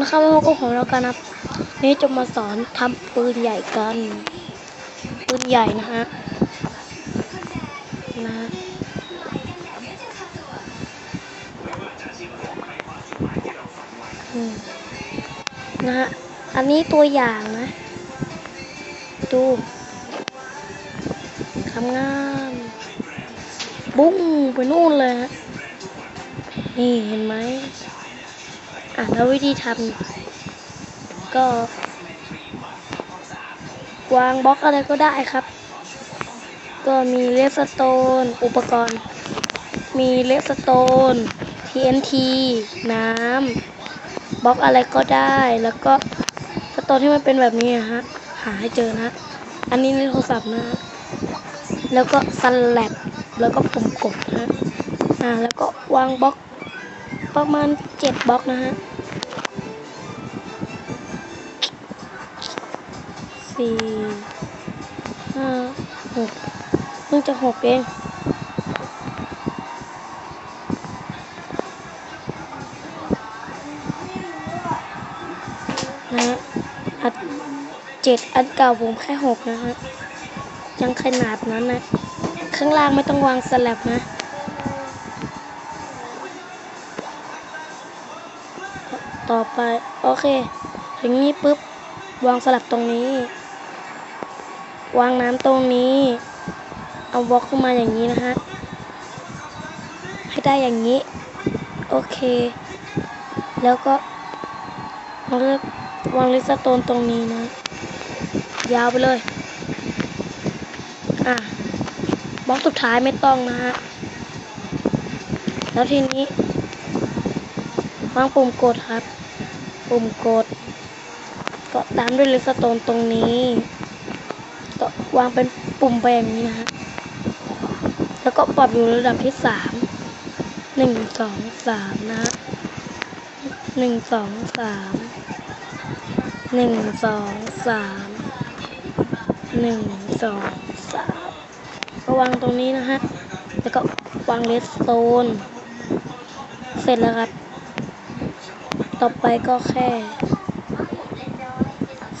นะครับว่าก็ของเรากันนะครับนี่จะมาสอนทำปืนใหญ่กัน ปืนใหญ่นะฮะนะนะฮะอันนี้ตัวอย่างนะ ดูทำงานบุ้งไปนู่นเลยฮะนี่เห็นไหม อะแล้ววิธีทำก็วางบล็อกอะไรก็ได้ครับ ก็มีเลสโตน อุปกรณ์ มีเลสโตน TNT น้ำบล็อกอะไรก็ได้ แล้วก็สโตนที่มันเป็นแบบนี้ฮะ หาให้เจอนะ อันนี้ในโทรศัพท์นะ แล้วก็สลับแล้วก็ปุ่มกดนะฮะ อ่า แล้วก็วางบล็อกประมาณเจ็ดบล็อกนะฮะ สี่ห้าหกเพิ่งจะหกเองนะฮะอันเจ็ดอันเก่าผมแค่หกนะฮะ ยังขนาดนั้นนะ ข้างล่างไม่ต้องวางสลับนะต่อไป โอเค ถึงนี้ปุ๊บ วางสลับตรงนี้ วางน้ำตรงนี้ เอาบล็อกขึ้นมาอย่างนี้นะฮะ ให้ได้อย่างนี้ โอเค แล้วก็วางเลวางลิสโตนตรงนี้นะ ยาวไปเลย อะ บล็อกสุดท้ายไม่ต้องนะฮะ แล้วทีนี้ วางปุ่มกดครับ ปุ่มกด ก็ตามด้วยเลสโตนตรงนี้ ก็วางเป็นปุ่มไปอย่างนี้นะฮะ แล้วก็ปรับอยู่ระดับที่สาม หนึ่งสองสามนะหนึ่งสองสาม หนึ่งสองสาม หนึ่งสองสามก็วางตรงนี้นะฮะ แล้วก็วางเลสโตน เสร็จแล้วครับ ต่อไปก็แค่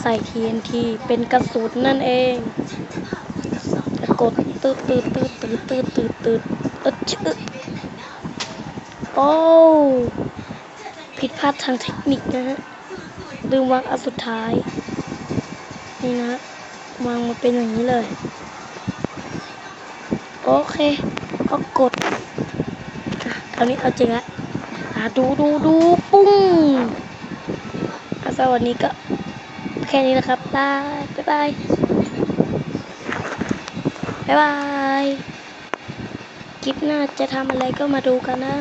ส่ TNT เป็นกระสุนนั่นเองกดตืดตืดตืดตืดตืดตืดตืดเออชึโอ้ผิดพลาดทางเทคนิคนะฮะลืมวางอันสุดท้าย นี่นะวางมาเป็นอย่างนี้เลย โอเค ก็กดคราวนี้เอาจริงละอะดูดูดูปุ้งอะสวัสดีก็ แค่นี้นะครับบายบ๊ายบายบ๊ายบายคลิปหน้าจะทำอะไรก็มาดูกันนะ